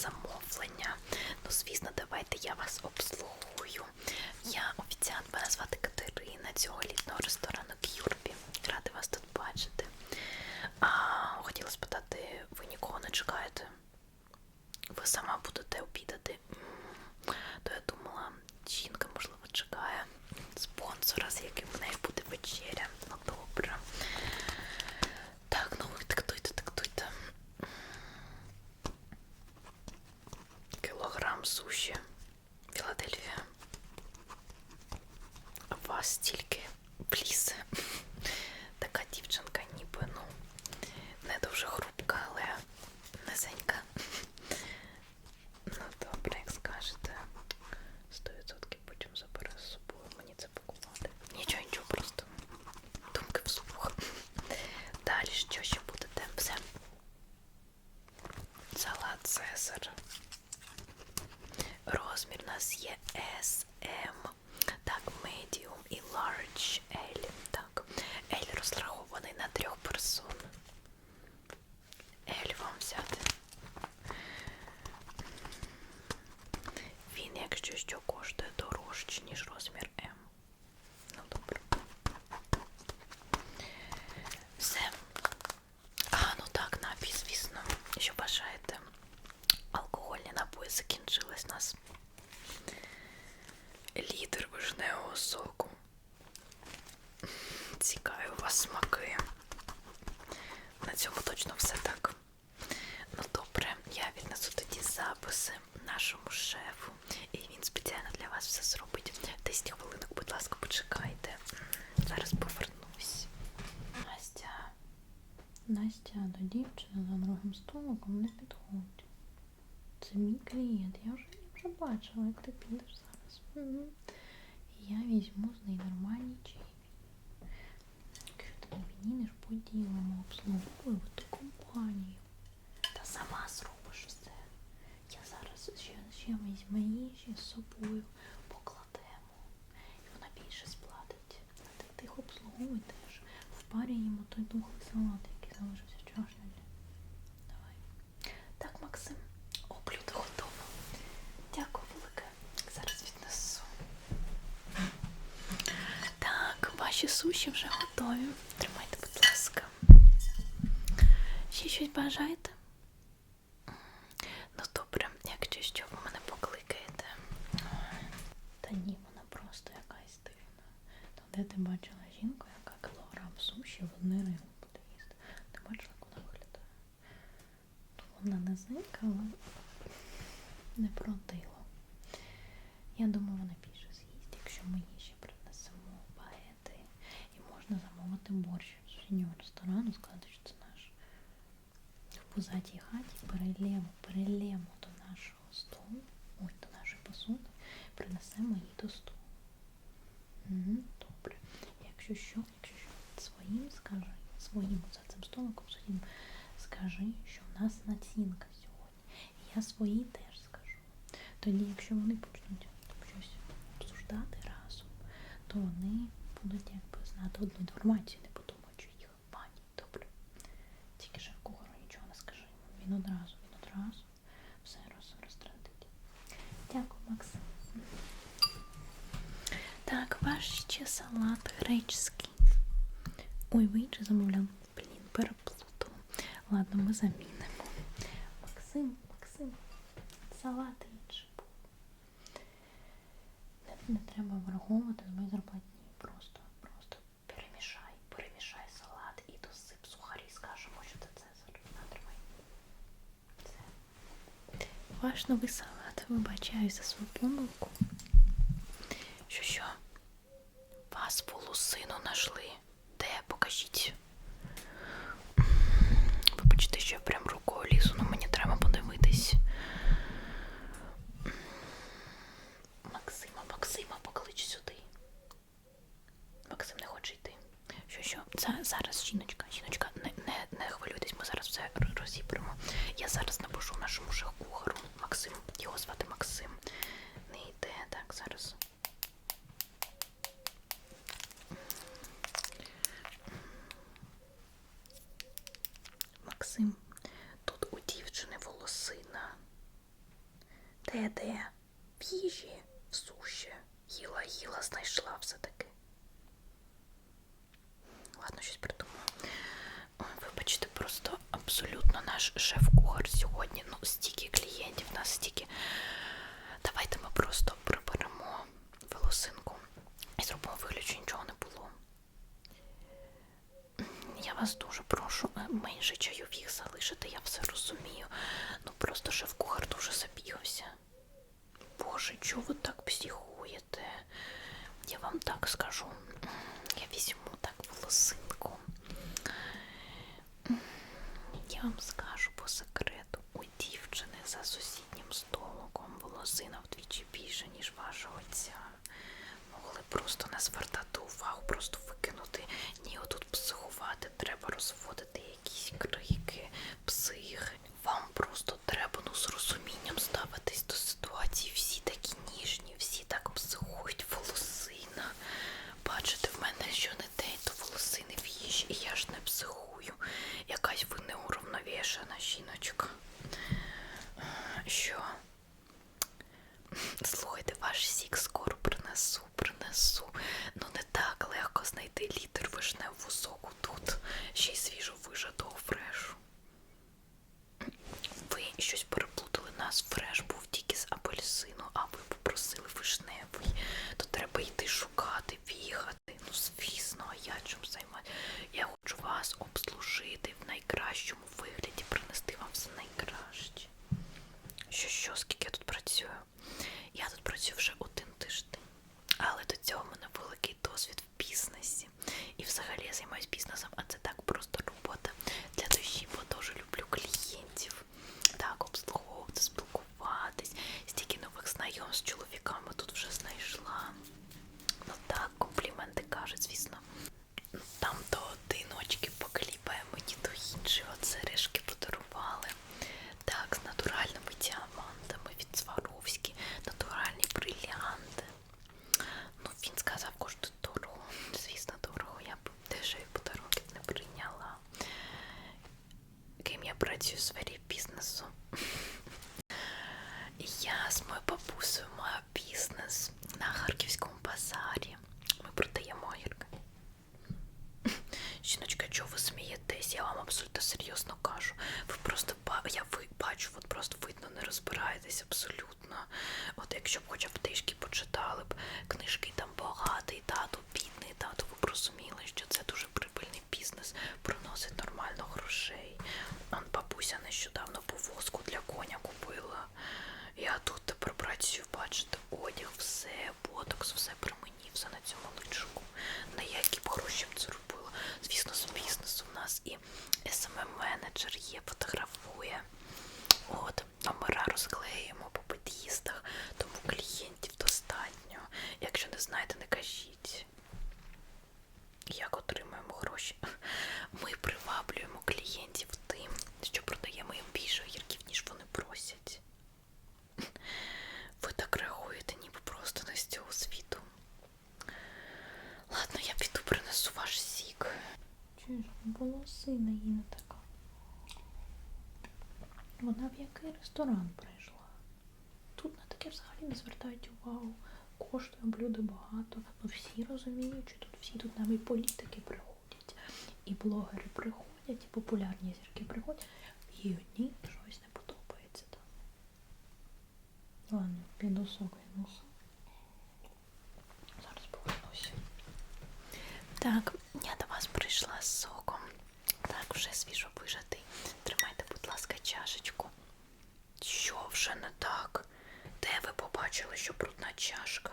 замовлення. Ну, звісно, давайте я вас обслугую. Я офіціант, мене звати Катерина цього літнього ресторану Кюрбі. Рада вас тут бачити. А, хотіла спитати, ви нікого не чекаєте? Ви сама будете обідати? То я думала, жінка, можливо, чекає спонсора, з яким в неї буде вечеря. Ну добре. Так, ну ви диктуйте, диктуйте. Кілограм суші. Філадельфія. Вас стільки влізе. Така дівчинка ніби, ну, не дуже хрупка, але низенька. Ну, добре, як скажете. 100% потім забере з собою мені це покупати. Нічого, нічого, просто думки вслух. Далі що ще будете? Все. Салат Цезар. Розмір у нас є S, M, так, medium і large L. Так, L розрахований на трьох персон. L вам взяти. Він, якщо що, коштує дорожче, ніж розмір М. Ну, добре. Все. А, ну так, напій, звісно. Що бажаєте? Алкогольні напої закінчились у нас. Літр вишневого соку. Цікаві у вас смаки. На цьому точно все так. Ну добре, я віднесу тоді записи нашому шефу, і він спеціально для вас все зробить. 10 хвилинок, будь ласка, почекайте. Зараз повернусь. Настя. Настя до дівчини за другим столиком не підходь. Це мій клієнт. Я вже, вже бачила, як ти підеш зараз. Мгм. Я візьму з неї нормальні чаї. Якщо ти не віднімеш, поділимо, обслуговувати компанію. Та сама зробиш все. Я зараз ще, ще візьму їжі з собою, покладемо. І вона більше сплатить. Ти тих обслуговуй теж. В парі їмо той духовий салат, який залишився вчорашнього дня. Давай. Так, Максим, о, готово. Дякую велике. Зараз віднесу. Так, ваші суші вже готові. Тримайте, будь ласка. Ще щось бажаєте? Ну добре, якщо що, ви мене покликаєте. Та ні, вона просто якась дивна. Де ти бачила жінку, яка кілограм суші в одне рило буде їсти. Ти бачила, як вона виглядає? Ну, вона не зникла, але не продила. Я думаю, вона більше з'їсть, якщо ми їй ще принесемо багети. І можна замовити борщ з сусіднього ресторану, сказати, що це наш. В пузатій хаті перелємо, перелємо до нашого столу, ой, до нашої посуди, принесемо її до столу. Угу, добре. Якщо що, якщо що, своїм скажи, своїм за цим столиком своїм скажи, що в нас націнка сьогодні. І я своїй теж скажу. Тоді, якщо вони почнуть щось обсуждати разом, то вони будуть якби знати одну інформацію, не подумають, що їх пані. Добре. Тільки шеф кухару нічого не скажи. Він одразу, він одразу все роз, розтратить. Дякую, Максим. Так, ваш ще салат греческий. Ой, ви інший замовляв. Блін, переплутала. Ладно, ми замінимо. Максим, Максим, салат інший був. Не, не треба враховувати з моєї зарплатні. Просто, просто перемішай, перемішай салат і досип сухарі. Скажемо, що це Цезар. Натримай. Все. Ваш новий салат. Вибачаю за свою помилку. Що що? Вас волосину нашли. Де? Покажіть. Що я прям рукою лізу, ну мені треба за сусіднім столиком було сина вдвічі більше, ніж вашого отця. Могли просто не звертати увагу, просто викинути. Ні, отут психувати, треба розводити якісь крики, психи. Вам просто треба ну, зрозуміти. я вам абсолютно серйозно кажу. Ви просто я ви, бачу, от просто видно, не розбираєтесь абсолютно. От якщо б хоча б трішки почитали б книжки там багатий, тату, бідний тату, ви б розуміли, що це дуже прибильний бізнес, приносить нормально грошей. Он бабуся нещодавно повозку для коня купила. Я тут тепер працюю, бачите, одяг, все, ботокс, все при мені, все на цьому личку. Не я волосина її не така. Вона в який ресторан прийшла. Тут на таке взагалі не звертають увагу. Коштує блюдо багато. Ну всі розуміють, що тут всі тут навіть політики приходять, і блогери приходять, і популярні зірки приходять. І одній щось не подобається там. Ладно, підосок і носок. Зараз повернуся. Так, вистачило, що брудна чашка.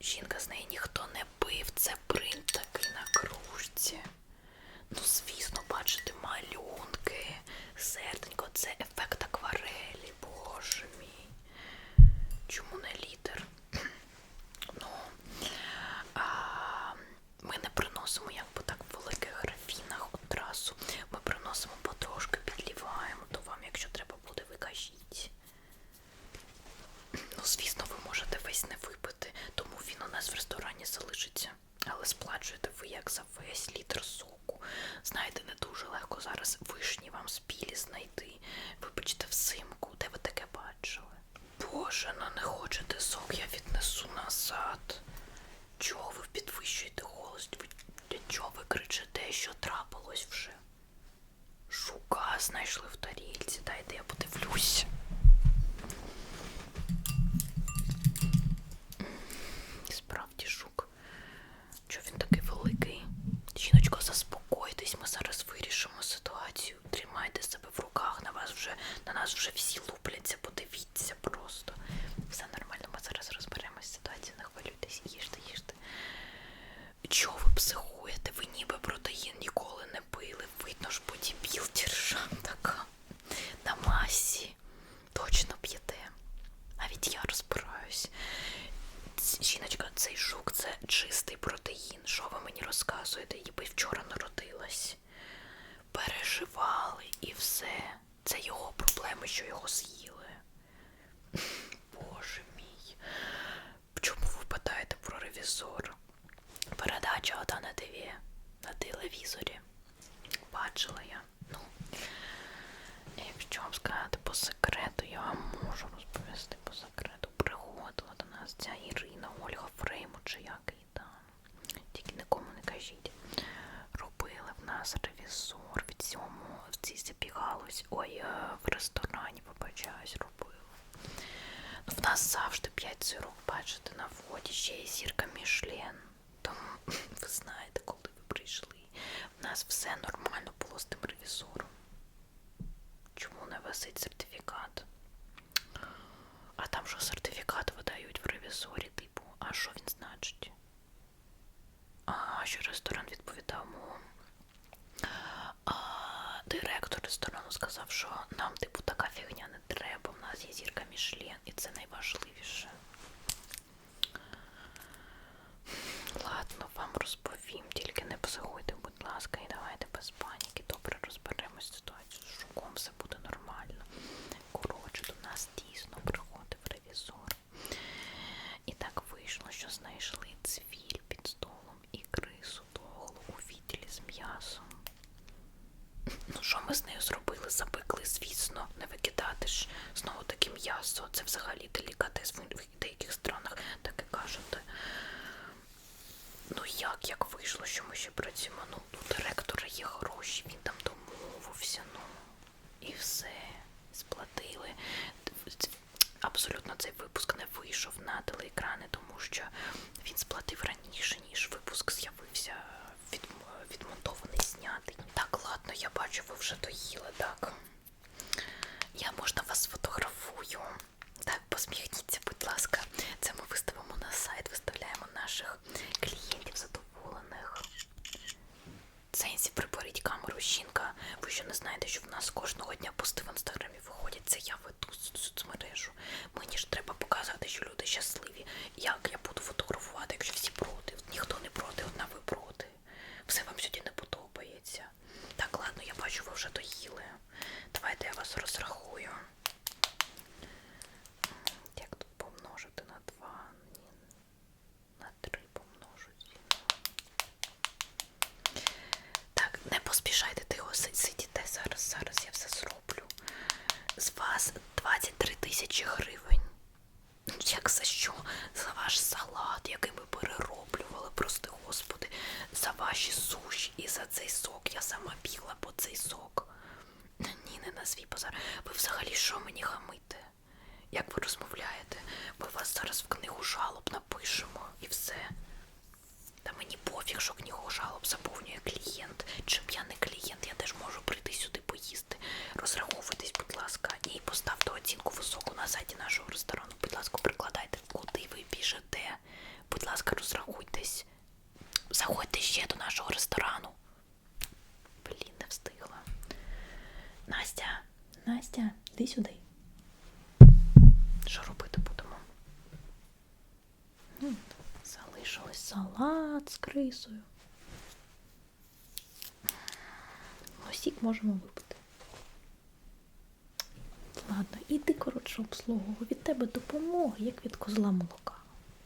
Жінка з неї ніхто не пив, це принт такий на кружці. Ну, звісно, бачити малюнки, серденько, це ефект акварелі, боже мій. Чому не літер? Ну, а, ми не приносимо, як по так в великих графінах одразу. Ми приносимо весь не випити, тому він у нас в ресторані залишиться. Але сплачуєте ви як за весь літр соку. Знаєте, не дуже легко зараз вишні вам спілі знайти. Вибачте взимку, де ви таке бачили? Боже, ну не хочете сок, я віднесу назад. Чого ви підвищуєте голос? Для чого ви кричите, що трапилось вже? Шука знайшли в тарільці, дайте я подивлюсь. Його з'їли. Боже мій. Чому ви питаєте про ревізор? Передача ота на ТВ, на телевізорі. Бачила я. Ну, якщо вам сказати по секрету, я вам можу розповісти по секрету. Приходила до нас ця Ірина Ольга Фрейму, чи як її там. Тільки нікому не кажіть. Робили в нас ревізор в цьому, в цій забігалось. Ой, е, в ресторані, вибачаюсь, робили. Ну, в нас завжди 5 зірок, бачите, на вході ще є зірка Мішлен. Тому ви знаєте, коли ви прийшли. В нас все нормально було з тим ревізором. Чому не висить сертифікат? А там що сертифікат видають в ревізорі, типу, а що він значить? А, що ресторан відповідав мовом. А директор ресторану сказав, що нам, типу, така фігня не треба. У нас є зірка Мішлен, і це найважливіше. Ладно, вам розповім, тільки не психуйте, будь ласка, і давайте без паніки. Добре розберемось з ситуацією з шуком, все буде нормально. Коротше, до нас дійсно приходив ревізор. І так вийшло, що знайшли цвіль під столом і крису доглу у відділі з м'ясом. Ну, що ми з нею зробили? Запекли, звісно, не викидати ж знову таке м'ясо. Це взагалі делікатес в деяких странах, таке кажете. Ну як, як вийшло, що ми ще працюємо? Ну, у директора є гроші, він там домовився, ну і все, сплатили. Абсолютно цей випуск не вийшов на телеекрани, тому що він сплатив раніше, ніж випуск з'явився від, відмонтований, знятий. Так, ладно, я бачу, ви вже доїли, так. Я можна вас сфотографую. Так, посміхніться, будь ласка. Це ми виставимо на сайт, виставляємо наших клієнтів задоволених. Сенсі приберіть камеру, жінка. Ви що не знаєте, що в нас кожного дня пости в інстаграмі виходять. Це я веду соцмережу. Мені ж треба показати, що люди щасливі. Як я буду фотографувати, якщо всі проти? Ніхто не проти, одна ви. Все вам сьогодні не подобається. Так, ладно, я бачу, ви вже доїли. Давайте я вас розрахую. Як тут помножити на 2? Ні, на 3 помножити. Так, не поспішайте, тихо си- сидіте зараз, зараз я все зроблю. З вас 23 тисячі гривень. Ну, Як за що? За ваш салат, який ми перероблювали, прости господи, за суші і за цей сок. Я сама бігла по цей сок. Ні, не на свій базар. Ви взагалі що мені хамите? Як ви розмовляєте? Ми вас зараз в книгу жалоб напишемо і все. Та мені пофіг, що книгу жалоб заповнює клієнт. Чим я не клієнт, я теж можу прийти сюди поїсти. Розраховуйтесь, будь ласка, і поставте оцінку високу на сайті нашого ресторану. Будь ласка, прикладайте, куди ви біжите. Будь ласка, розрахуйтесь. Заходьте ще до нашого ресторану. Блін, не встигла. Настя, Настя, йди сюди. що робити будемо? Залишилось салат з крисою. Ну, сік можемо випити. Ладно, іди, коротше, обслуговуй. Від тебе допомога, як від козла молока.